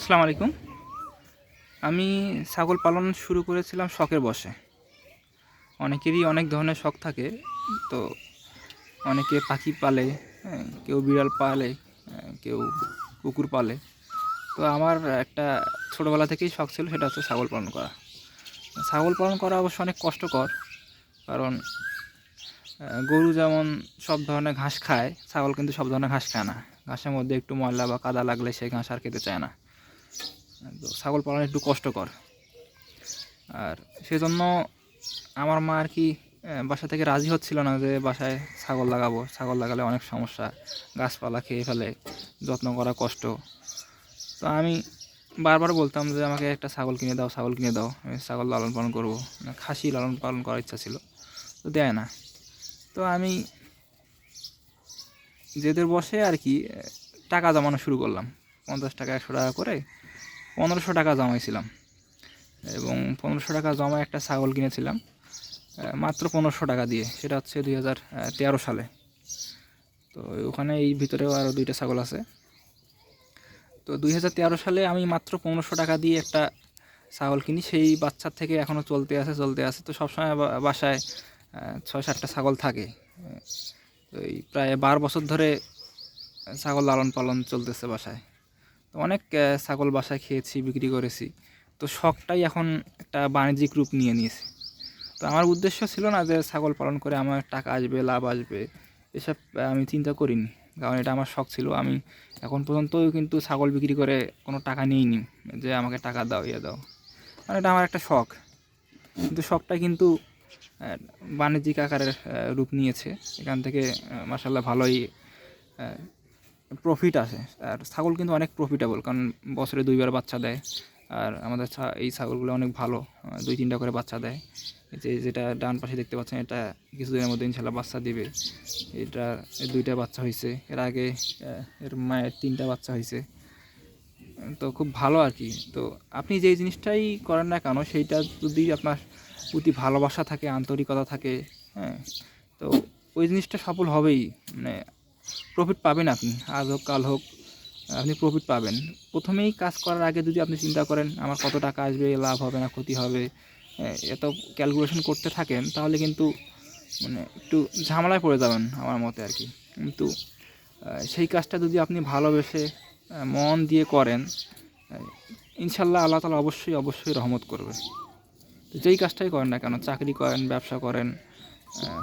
আসসালামু আলাইকুম। আমি ছাগল পালন শুরু করেছিলাম শখের বসে। অনেকেরই অনেক ধরনের শখ থাকে তো অনেকে পাখি পালে হ্যাঁ, কেউ বিড়াল পালে হ্যাঁ, কেউ কুকুর পালে। তো আমার একটা ছোটোবেলা থেকেই শখ ছিল সেটা হচ্ছে ছাগল পালন করা। ছাগল পালন করা অবশ্য অনেক কষ্টকর কারণ গরু যেমন সব ধরনের ঘাস খায় ছাগল কিন্তু সব ধরনের ঘাস খায় না। ঘাসের মধ্যে একটু ময়লা বা কাদা লাগলে সেই ঘাস আর খেতে চায় না। তো ছাগল পালন একটু কষ্টকর। আর সেজন্য আমার মা আর কি বাসা থেকে রাজি হচ্ছিল না যে বাসায় ছাগল লাগাবো। ছাগল লাগালে অনেক সমস্যা, গাছপালা খেয়ে ফেলে, যত্ন করা কষ্ট। তো আমি বারবার বলতাম যে, আমাকে একটা ছাগল কিনে দাও, ছাগল কিনে দাও। আমি ছাগল লালন পালন করব। খাসি লালন পালন করার ইচ্ছা ছিল, তো দেয় না। তো আমি যেদের বসে আর কি টাকা জমানো শুরু করলাম। পঞ্চাশ টাকা, একশো টাকা করে পনেরোশো টাকা জমাইছিলাম। এবং পনেরোশো টাকা জমা একটা ছাগল কিনেছিলাম মাত্র পনেরোশো টাকা দিয়ে। সেটা হচ্ছে দুই হাজার তেরো সালে। তো ওখানে এই ভিতরেও আরও দুইটা ছাগল আছে। তো দুই হাজার তেরো সালে আমি মাত্র পনেরোশো টাকা দিয়ে একটা ছাগল কিনি। সেই বাচ্চার থেকে এখনও চলতে আছে চলতে আছে। তো সবসময় বাসায় ছয় সাতটা ছাগল থাকে। তো এই প্রায় বারো বছর ধরে ছাগল লালন পালন চলতেছে বাসায়। তো অনেক ছাগল বাসায় খেয়েছি, বিক্রি করেছি। তো শখটাই এখন একটা বাণিজ্যিক রূপ নিয়ে নিয়েছে। তো আমার উদ্দেশ্য ছিল না যে ছাগল পালন করে আমার টাকা আসবে, লাভ আসবে, এসব আমি চিন্তা করিনি। কারণ এটা আমার শখ ছিল। আমি এখন পর্যন্ত কিন্তু ছাগল বিক্রি করে কোনো টাকা নিইনি যে আমাকে টাকা দাও ইয়ে দাও। কারণ এটা আমার একটা শখ। কিন্তু শখটা কিন্তু বাণিজ্যিক আকারের রূপ নিয়েছে। এখান থেকে মাসাল্লাহ ভালোই প্রফিট আসে। আর ছাগল কিন্তু অনেক প্রফিটেবল কারণ বছরে দুইবার বাচ্চা দেয়। আর আমাদের এই ছাগলগুলো অনেক ভালো দুই তিনটা করে বাচ্চা দেয়। যে, যেটা ডান পাশে দেখতে পাচ্ছেন, এটা কিছুদিনের মধ্যে ইনশাল্লাহ বাচ্চা দিবে। এটা দুইটা বাচ্চা হয়েছে এর আগে এর মায়ের তিনটা বাচ্চা হয়েছে তো খুব ভালো আর কি। তো আপনি যেই জিনিসটাই করেন না কেন, সেইটা যদি আপনার প্রতি ভালোবাসা থাকে, আন্তরিকতা থাকে হ্যাঁ তো ওই জিনিসটা সফল হবেই। মানে প্রফিট পাবেন আপনি, আজ হোক, কাল হোক, আপনি প্রফিট পাবেন। প্রথমেই কাজ করার আগে যদি আপনি চিন্তা করেন, আমার কত টাকা আসবে লাভ হবে না, ক্ষতি হবে এত ক্যালকুলেশন করতে থাকেন, তাহলে কিন্তু মানে একটু ঝামেলায় পড়ে যাবেন আমার মতে আর কি। কিন্তু সেই কাজটা যদি আপনি ভালোবেসে মন দিয়ে করেন ইনশাল্লাহ আল্লাহ তালা অবশ্যই অবশ্যই রহমত করবে। যেই কাজটাই করেন না কেন, চাকরি করেন, ব্যবসা করেন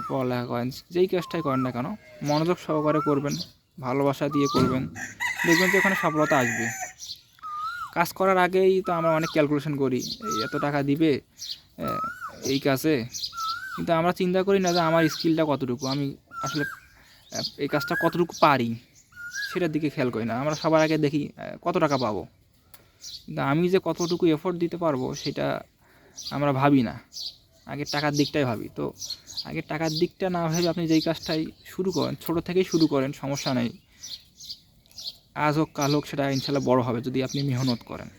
পড়ালেখা করেন। যেই কাজটাই করেন না কেন, মনোযোগ সহকারে করবেন, ভালোবাসা দিয়ে করবেন, দেখবেন যে ওখানে সফলতা আসবে। কাজ করার আগেই তো আমরা অনেক ক্যালকুলেশন করি, এই এত টাকা দিবে এই কাজে। কিন্তু আমরা চিন্তা করি না যে আমার স্কিলটা কতটুকু, আমি আসলে এই কাজটা কতটুকু পারি, সেটার দিকে খেয়াল করি না। আমরা সবার আগে দেখি কত টাকা পাবো। কিন্তু আমি যে কতটুকু এফোর্ট দিতে পারব, সেটা আমরা ভাবি না। আগে টাকার দিকটাই ভাবি। তো আগে টাকার দিকটা না ভেবে আপনি যেই কাজটাই শুরু করেন, ছোটো থেকেই শুরু করেন, সমস্যা নেই। আজ হোক, কাল হোক, সেটা ইনশাল্লাহ বড়ো হবে যদি আপনি মেহনত করেন।